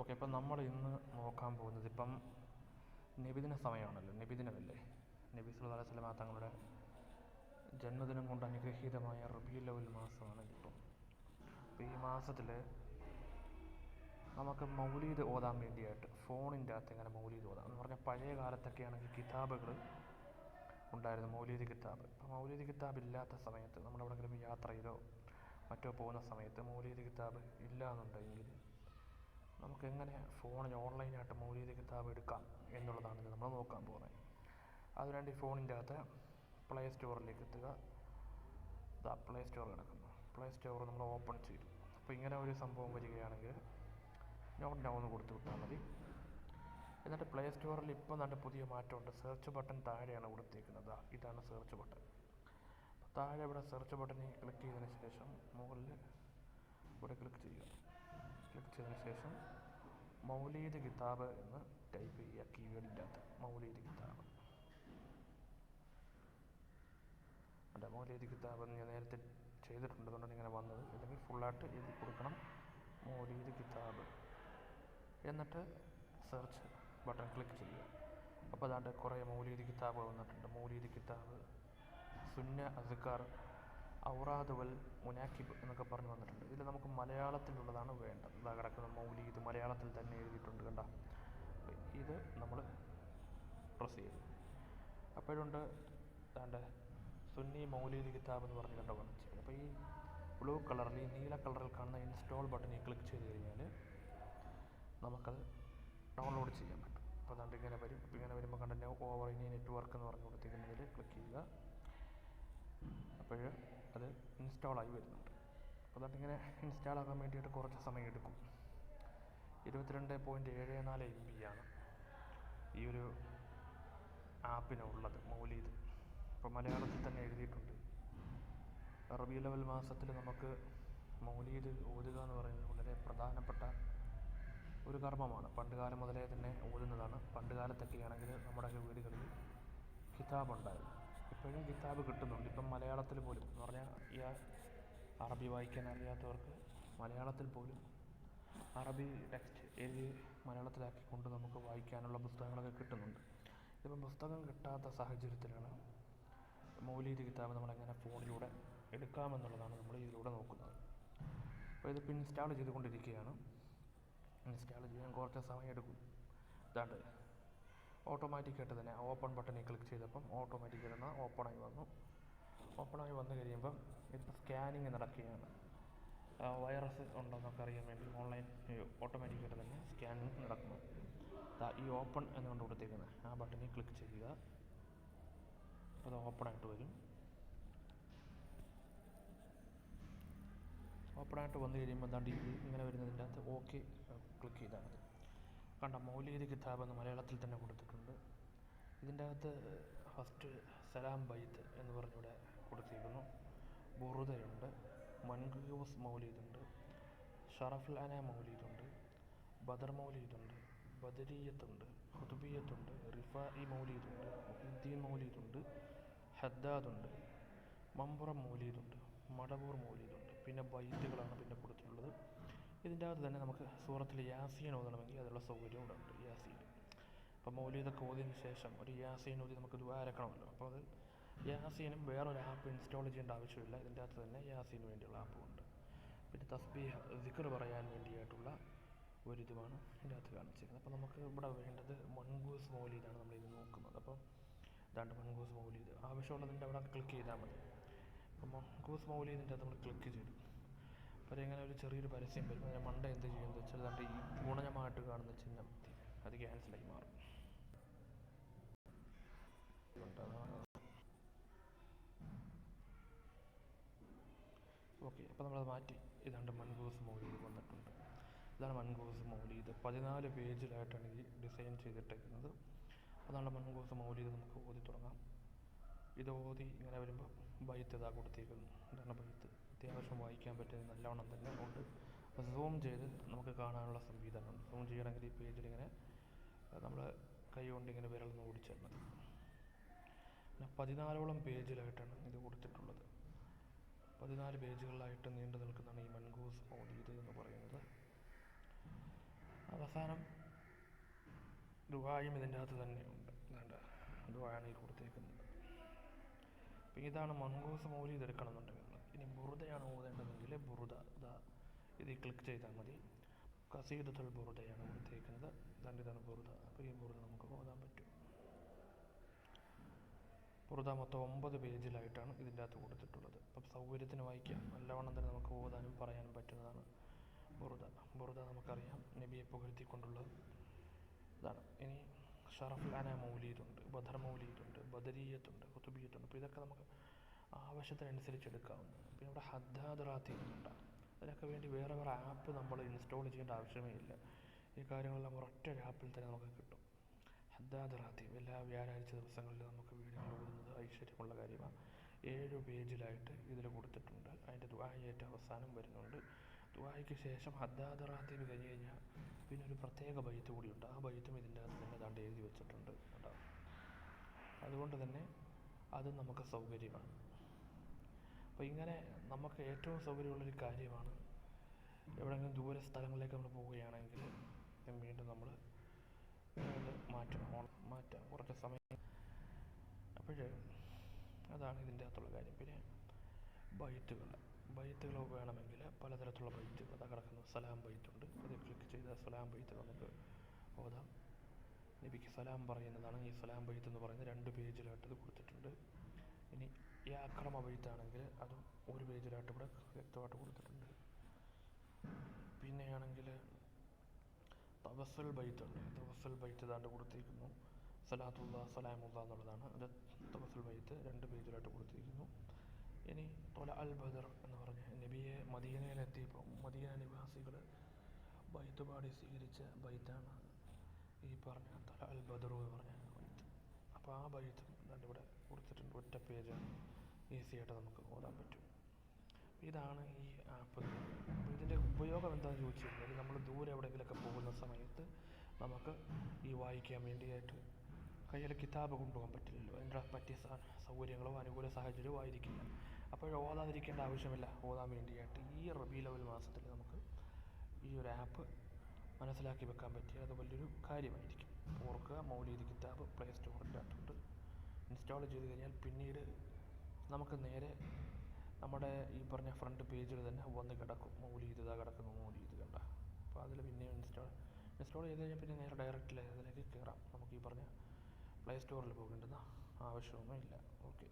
Okay അപ്പം നമ്മൾ ഇന്ന് നോക്കാൻ പോകുന്നത് ഇപ്പം നബിദിന സമയമാണല്ലോ നബിദിനമല്ലേ? നബി സുല്ലാ വസല്ലമ തങ്ങളുടെ ജന്മദിനം കൊണ്ട് അനുഗ്രഹീതമായ റബീഉൽ അവൽ മാസമാണ് ഇപ്പം. അപ്പോൾ ഈ മാസത്തിൽ നമുക്ക് മൗലീദ് ഓതാൻ വേണ്ടിയായിട്ട് ഫോണിന്റെ അകത്ത് ഇങ്ങനെ മൗലീദ് ഓതാം. എന്ന് പറഞ്ഞാൽ പഴയ കാലത്തൊക്കെ ആണെങ്കിൽ കിതാബുകൾ ഉണ്ടായിരുന്നു മൗലീദ് കിതാബ്. അപ്പോൾ മൗലീദ് കിതാബ് ഇല്ലാത്ത സമയത്ത് നമ്മളെവിടെങ്കിലും യാത്രയിലോ മറ്റോ പോകുന്ന സമയത്ത് മൗലീദ് കിതാബ് ഇല്ല എന്നുണ്ടെങ്കിൽ നമുക്ക് എങ്ങനെ ഫോണിൽ ഓൺലൈനായിട്ട് മൗലിക കിതാബ് എടുക്കാം എന്നുള്ളതാണ് നമ്മൾ നോക്കാൻ പോകുന്നത്. അതിനുവേണ്ടി ഫോണിന്റെ അകത്ത് പ്ലേ സ്റ്റോറിലേക്ക് എത്തുക ഇതാ പ്ലേ സ്റ്റോർ കിടക്കുന്നു. പ്ലേ സ്റ്റോർ നമ്മൾ ഓപ്പൺ ചെയ്തു. അപ്പോൾ ഇങ്ങനെ ഒരു സംഭവം വരികയാണെങ്കിൽ നോട്ട് ഡൗൺ കൊടുത്തു വിട്ടാൽ മതി. എന്നിട്ട് പ്ലേ സ്റ്റോറിൽ ഇപ്പോൾ നല്ല പുതിയ മാറ്റമുണ്ട്. സെർച്ച് ബട്ടൺ താഴെയാണ് കൊടുത്തേക്കുന്നത്. ഇതാണ് സെർച്ച് ബട്ടൺ താഴെ ഇവിടെ സെർച്ച് ബട്ടണിൽ ക്ലിക്ക് ചെയ്തതിന് ശേഷം മുകളിൽ ഇവിടെ ക്ലിക്ക് ചെയ്യുക. ചെയ്തതിന് ശേഷം മൗലീദ് കിതാബ് എന്ന് ടൈപ്പ് ചെയ്യുക കീവേഡിന്റെ മൗലീദ് കിതാബ്. അല്ല മൗലീദ് കിതാബ് എന്ന് ഞാൻ നേരത്തെ ചെയ്തിട്ടുണ്ട് ഇങ്ങനെ വന്നത്. അല്ലെങ്കിൽ ഫുള്ളായിട്ട് എഴുതി കൊടുക്കണം മൗലീദ് കിതാബ്. എന്നിട്ട് സെർച്ച് ബട്ടൺ ക്ലിക്ക് ചെയ്യുക. അപ്പോൾ അതാണ്ട് കുറേ മൗലീദ് കിതാബ് വന്നിട്ടുണ്ട്. മൗലീദ് കിതാബ് സുന്ന അസ്കാർ ഔറാദ് വൽ മുനാക്കിബ് എന്നൊക്കെ പറഞ്ഞു വന്നിട്ടുണ്ട്. ഇതിൽ നമുക്ക് മലയാളത്തിലുള്ളതാണ് വേണ്ടത്. ഇതാ കിടക്കുന്ന മൗലി ഇത് മലയാളത്തിൽ തന്നെ എഴുതിയിട്ടുണ്ട് കണ്ട. ഇത് നമ്മൾ പ്രസ് ചെയ്തു. അപ്പോഴുണ്ട് ദാണ്ട് സുന്നി മൗലീദ് കിതാബ് എന്ന് പറഞ്ഞ് കണ്ട വന്നു അപ്പോൾ ഈ ബ്ലൂ കളറിൽ ഈ നീല കളറിൽ കാണുന്ന ഇൻസ്റ്റാൾ ബട്ടണിൽ ക്ലിക്ക് ചെയ്ത് കഴിഞ്ഞാൽ നമുക്കത് ഡൗൺലോഡ് ചെയ്യാൻ പറ്റും. അപ്പോൾ അതുകൊണ്ട് ഇങ്ങനെ വരും. ഇങ്ങനെ വരുമ്പോൾ കണ്ട ഓവർ ഇനി നെറ്റ്വർക്ക് എന്ന് പറഞ്ഞു കൊടുത്തിരിക്കുന്നതിൽ ക്ലിക്ക് ചെയ്യുക. അപ്പോൾ അത് ഇൻസ്റ്റാളായി വരുന്നുണ്ട്. അപ്പോൾ ഇൻസ്റ്റാൾ ആകാൻ വേണ്ടിയിട്ട് കുറച്ച് സമയം എടുക്കും. ഇരുപത്തിരണ്ട് പോയിന്റ് ഏഴ് നാല് എം ബി ആണ് ഈ ഒരു ആപ്പിനുള്ളത് മൗലീദ് ഇപ്പോൾ മലയാളത്തിൽ തന്നെ എഴുതിയിട്ടുണ്ട്. റബി ലെവൽ മാസത്തിൽ നമുക്ക് മൗലീദ് ഓതുക എന്ന് പറയുന്നത് വളരെ പ്രധാനപ്പെട്ട ഒരു കർമ്മമാണ്. പണ്ട് കാലം മുതലേ തന്നെ ഓതുന്നതാണ്. പണ്ട് കാലത്തൊക്കെ ആണെങ്കിൽ നമ്മുടെ വീടുകളിൽ കിതാബ് ഉണ്ടായിരുന്നു. ഇപ്പോഴും കിതാബ് കിട്ടുന്നുണ്ട്. ഇപ്പം മലയാളത്തിൽ പോലും എന്ന് പറഞ്ഞാൽ ഈ അറബി വായിക്കാൻ അറിയാത്തവർക്ക് മലയാളത്തിൽ പോലും അറബി ടെക്സ്റ്റ് എഴുതി മലയാളത്തിലാക്കിക്കൊണ്ട് നമുക്ക് വായിക്കാനുള്ള പുസ്തകങ്ങളൊക്കെ കിട്ടുന്നുണ്ട്. ഇതിപ്പം പുസ്തകം കിട്ടാത്ത സാഹചര്യത്തിലാണ് മൗലീദ് കിതാബ് നമ്മളെങ്ങനെ ഫോണിലൂടെ എടുക്കാമെന്നുള്ളതാണ് നമ്മൾ ഇതിലൂടെ നോക്കുന്നത്. അപ്പോൾ ഇതിപ്പോൾ ഇൻസ്റ്റാൾ ചെയ്തുകൊണ്ടിരിക്കുകയാണ്. ഇൻസ്റ്റാൾ ചെയ്യാൻ കുറച്ച് സമയം എടുക്കും ഇതാണ്ട് ഓട്ടോമാറ്റിക്കായിട്ട് തന്നെ ഓപ്പൺ ബട്ടണിൽ ക്ലിക്ക് ചെയ്തപ്പം ഓട്ടോമാറ്റിക്കായിട്ട് തന്നെ ഓപ്പണായി വന്നു. ഓപ്പണായി വന്നു കഴിയുമ്പം ഇപ്പോൾ സ്കാനിങ് നടക്കുകയാണ്. വൈറസ് ഉണ്ടെന്നൊക്കെ അറിയാൻ വേണ്ടി ഓൺലൈൻ ഓട്ടോമാറ്റിക്കായിട്ട് തന്നെ സ്കാനിങ് നടക്കുന്നു. ഈ ഓപ്പൺ എന്ന് കൊണ്ട് കൊടുത്തേക്കുന്നത് ആ ബട്ടണിൽ ക്ലിക്ക് ചെയ്യുക. അത് ഓപ്പണായിട്ട് വരും. ഓപ്പണായിട്ട് വന്നു കഴിയുമ്പോൾ എന്താണ്ട് ഇങ്ങനെ വരുന്നതിന്റെ അകത്ത് ഓക്കെ ക്ലിക്ക് ചെയ്താൽ മതി. കണ്ട മൗലീദ് കിതാബ് എന്ന് മലയാളത്തിൽ തന്നെ കൊടുത്തിട്ടുണ്ട്. ഇതിന്റെ അകത്ത് ഫസ്റ്റ് സലാം ബൈത്ത് എന്ന് പറഞ്ഞിവിടെ കൊടുത്തിരിക്കുന്നു. ബുറുദയുണ്ട് മൻഗൂസ് മൗലീദുണ്ട് ഷറഫുൽ അന മൗലീദുണ്ട് ബദർ മൗലീദുണ്ട് ബദരീയത്തുണ്ട് ഹുദുബിയത്തുണ്ട് റിഫായി മൗലീദുണ്ട് മുഹിദ്ദീൻ മൗലീദുണ്ട് ഹദ്ദാദുണ്ട് മമ്പുറം മൗലീദുണ്ട് മടവൂർ മൗലീദുണ്ട്. പിന്നെ ബൈത്തുകളാണ് പിന്നെ കൊടുത്തിട്ടുള്ളത് ഇതിന്റെ അകത്ത് തന്നെ നമുക്ക് സൂറത്തിൽ യാസീൻ ഓതണമെങ്കിൽ അതിനുള്ള സൗകര്യം ഇവിടെ ഉണ്ട് യാസീൻ അപ്പോൾ മൗലീദൊക്കെ ഓതിയതിന് ശേഷം ഒരു യാസീൻ ഓതി നമുക്ക് ദ്വാരക്കണമല്ലോ അപ്പോൾ അത് യാസീനും വേറൊരു ആപ്പ് ഇൻസ്റ്റാൾ ചെയ്യേണ്ട ആവശ്യമില്ല. ഇതിന്റെ അകത്ത് തന്നെ യാസീന് വേണ്ടിയുള്ള ആപ്പും ഉണ്ട്. പിന്നെ തസ്ബീഹ് ദിക്കർ പറയാൻ വേണ്ടിയായിട്ടുള്ള ഒരിതുമാണ് ഇതിന്റെ അകത്ത് കാണിച്ചിരിക്കുന്നത്. അപ്പോൾ നമുക്ക് ഇവിടെ വേണ്ടത് മൺഗൂസ് നമ്മൾ നമ്മളിത് നോക്കുന്നത്. അപ്പോൾ ഇതാണ്ട് മൺഗൂസ് മൗലീദ്. ആവശ്യമുള്ളതിന്റെ അവിടെ ക്ലിക്ക് ചെയ്താൽ മതി. അപ്പോൾ മൺഗൂസ് മൗലീദിന്റെ നമ്മൾ ക്ലിക്ക് ചെയ്തു. അപ്പോൾ ഇങ്ങനെ ഒരു ചെറിയൊരു പരസ്യം വരും. അതിന് മണ്ട എന്ത് ചെയ്യുമെന്ന് വെച്ചാൽ ദാണ്ട് ഈ ഗുണജമായിട്ട് കാണുന്ന ചിഹ്നം. അത് ക്യാൻസലായി മാറും. ഓക്കെ അപ്പോൾ നമ്മളത് മാറ്റി. ഇതാണ്ട് മൺഗൂസ് മൗലീദ് വന്നിട്ടുണ്ട്. ഇതാണ് മൺഗൂസ് മൗലീദ്. പതിനാല് പേജിലായിട്ടാണ് ഈ ഡിസൈൻ ചെയ്തിട്ടേക്കുന്നത്. അതാണ് മൺഗൂസ് മൗലീദ് നമുക്ക് ഓതി തുടങ്ങാം. ഇത് ഓതി ഇങ്ങനെ വരുമ്പോൾ ബൈത്ത് ഇതാ കൊടുത്തിരിക്കുന്നു ഇതാണ് ബൈത്ത്. അത്യാവശ്യം വായിക്കാൻ പറ്റുന്ന നല്ലവണ്ണം തന്നെ ഉണ്ട്. സൂം ചെയ്ത് നമുക്ക് കാണാനുള്ള സംവിധാനം. സൂം ചെയ്യണമെങ്കിൽ ഈ പേജിൽ ഇങ്ങനെ നമ്മൾ കൈ കൊണ്ട് ഇങ്ങനെ വിരൽ ഓടിച്ചാൽ മതി പിന്നെ പതിനാലോളം പേജിലായിട്ടാണ് ഇത് കൊടുത്തിട്ടുള്ളത്. പതിനാല് പേജുകളിലായിട്ട് നീണ്ടു നിൽക്കുന്നതാണ് ഈ മൻഗൂസ് ഓഡിയത് എന്ന് പറയുന്നത്. അവസാനം ദുബായും ഇതിന്റെ അകത്ത് തന്നെയുണ്ട്. ദുബായാണ് ഈ കൊടുത്തേക്കുന്നത്. അപ്പം ഇതാണ് മങ്കൂസ് മൗലി ഇതെടുക്കണം എന്നുണ്ടെങ്കിൽ ഇനി ബുറുദയാണ് ഓതേണ്ടതെങ്കിൽ ബുറുദ ഇതാ ഇതിൽ ക്ലിക്ക് ചെയ്താൽ മതി. കസീദത്തുൽ ബുറുദയാണ് കൊടുത്തേക്കുന്നത്. ദാണ്ട് ഇതാണ് ബുറുദ. അപ്പോൾ ഈ ബുറുദ നമുക്ക് ഓതാൻ പറ്റും. ബുറുദ മൊത്തം ഒമ്പത് പേജിലായിട്ടാണ് ഇതിന്റെ അകത്ത് കൊടുത്തിട്ടുള്ളത്. അപ്പം സൗകര്യത്തിന് വായിക്കാം. നല്ലവണ്ണം തന്നെ നമുക്ക് ഓതാനും പറയാനും പറ്റുന്നതാണ് ബുറുദ. ബുറുദ നമുക്കറിയാം നബിയെ പുകഴ്ത്തിക്കൊണ്ടുള്ളത് ഇതാണ്. ഇനി ഷറഫുൽ അന മൗലീദുണ്ട് ബദർ മൗലീദുണ്ട് ബദരീയത്തുണ്ട് കുത്തുബിയത്തുണ്ട് അപ്പോൾ ഇതൊക്കെ നമുക്ക് ആവശ്യത്തിനനുസരിച്ച് എടുക്കാവുന്നതാണ് പിന്നെ ഇവിടെ ഹദ്ദാദ് റാത്തീബുണ്ട് അതിനൊക്കെ വേണ്ടി വേറെ വേറെ ആപ്പ് നമ്മൾ ഇൻസ്റ്റാൾ ചെയ്യേണ്ട ആവശ്യമേ ഇല്ല. ഈ കാര്യങ്ങളെല്ലാം ഒരൊറ്റ ആപ്പിൽ തന്നെ നമുക്ക് കിട്ടും. ഹദ്ദാദ് റാത്തീബ് എല്ലാ വ്യാഴാഴ്ച ദിവസങ്ങളിൽ നമുക്ക് വീഡിയോകൾ ഓടുന്നത് ഐശ്വര്യമുള്ള കാര്യമാണ്. ഏഴ് പേജിലായിട്ട് ഇതിൽ കൊടുത്തിട്ടുണ്ട്. അതിന്റെ ദുആയേറ്റ അവസാനം വരുന്നുണ്ട്. ദുആയ്ക്ക് ശേഷം ഹദ്ദാദ് റാത്തീബ് കഴിഞ്ഞ് കഴിഞ്ഞാൽ പിന്നെ ഒരു പ്രത്യേക ബൈത്ത് കൂടിയുണ്ട് ആ ബൈത്തും ഇതിന്റെ അകത്ത് തന്നെ ദാണ്ട് എഴുതി വെച്ചിട്ടുണ്ട് കേട്ടോ. അതുകൊണ്ട് തന്നെ അത് നമുക്ക് സൗകര്യമാണ്. അപ്പോൾ ഇങ്ങനെ നമുക്ക് ഏറ്റവും സൗകര്യമുള്ളൊരു കാര്യമാണ് എവിടെയെങ്കിലും ദൂര സ്ഥലങ്ങളിലേക്ക് നമ്മൾ പോവുകയാണെങ്കിൽ വീണ്ടും നമ്മൾ ഓൺ മാറ്റാം കുറച്ച് സമയം. അപ്പോൾ അതാണ് ഇതിന്റെ അകത്തുള്ള കാര്യം. പിന്നെ ബൈത്തുകൾ ബൈത്തുകൾ വേണമെങ്കിൽ പലതരത്തിലുള്ള ബൈത്തുകൾ അതാ കിടക്കുന്നു. സലാം ബൈത്തുണ്ട് അത് ക്ലിക്ക് ചെയ്ത സലാം ബൈത്ത് നമുക്ക് ഓതാം. നബിക്ക് സലാം പറയുന്നതാണ്. ഈ സലാം ബൈത്ത് എന്ന് പറയുന്നത് രണ്ട് പേജിലായിട്ട് ഇത് കൊടുത്തിട്ടുണ്ട്. ഇനി ഈ ആക്രമ അഭിജിത്താണെങ്കിൽ അതും ഒരു പേജിലായിട്ട് ഇവിടെ വ്യക്തമായിട്ട് കൊടുത്തിട്ടുണ്ട്. പിന്നെയാണെങ്കിൽ തവസൽ ബൈത്തുണ്ട് തവസൽ ബൈത്ത് ഇതാണ്ട് കൊടുത്തിരിക്കുന്നു. സലാത്തുള്ള സലാമുള്ള എന്നുള്ളതാണ്. അത് തവസൽ ബൈത്ത് രണ്ട് പേജിലായിട്ട് കൊടുത്തിരിക്കുന്നു. ഇനി തൊല അൽ ബദർ എന്ന് പറഞ്ഞ നബിയെ മദീനയിലെത്തിയപ്പോൾ മദീന നിവാസികൾ ബൈത്ത് പാടി സ്വീകരിച്ച ബൈത്താണ് ഈ പറഞ്ഞ തൊല അൽ ബദറു എന്ന് പറഞ്ഞ ബൈത്ത്. അപ്പോൾ ആ ബൈത്തും ഇവിടെ കൊടുത്തിട്ടുണ്ട്. ഒറ്റ പേജാണ്. ഈസി ആയിട്ട് നമുക്ക് ഓടാൻ പറ്റും. ഇതാണ് ഈ ആപ്പ് ഇതിന്റെ ഉപയോഗം എന്താണെന്ന് ചോദിച്ചു കഴിഞ്ഞാൽ നമ്മൾ ദൂരെ എവിടെയെങ്കിലുമൊക്കെ പോകുന്ന സമയത്ത് നമുക്ക് ഈ വായിക്കാൻ വേണ്ടിയായിട്ട് കയ്യിൽ കിതാബ് കൊണ്ടുപോകാൻ പറ്റില്ലല്ലോ. അതിന്റെ പറ്റിയ സൗകര്യങ്ങളോ അനുകൂല സാഹചര്യമോ ആയിരിക്കില്ല. അപ്പോൾ ഓതാതിരിക്കേണ്ട ആവശ്യമില്ല. ഓതാൻ വേണ്ടിയായിട്ട് ഈ റബി ലെവൽ മാസത്തിൽ നമുക്ക് ഈ ഒരു ആപ്പ് മനസ്സിലാക്കി വെക്കാൻ പറ്റിയ അത് വലിയൊരു കാര്യമായിരിക്കും. ഓർക്കുക മൗലീദ് കിതാബ് പ്ലേ സ്റ്റോറിന്റെ അകത്തുണ്ട്. ഇൻസ്റ്റാൾ ചെയ്ത് കഴിഞ്ഞാൽ പിന്നീട് നമുക്ക് നേരെ നമ്മുടെ ഈ പറഞ്ഞ ഫ്രണ്ട് പേജിൽ തന്നെ വന്ന് കിടക്കും. മൗലീദ് ഇതാ കിടക്കുന്നു ഇത് കണ്ട? അപ്പോൾ അതിൽ പിന്നെ ഇൻസ്റ്റാൾ ഇൻസ്റ്റാൾ ചെയ്ത് കഴിഞ്ഞാൽ പിന്നെ നേരെ ഡയറക്റ്റിൽ അതിലേക്ക് കയറാം നമുക്ക് ഈ പറഞ്ഞ പ്ലേ സ്റ്റോറിൽ പോകേണ്ടുന്ന ആവശ്യമൊന്നും ഇല്ല ഓക്കെ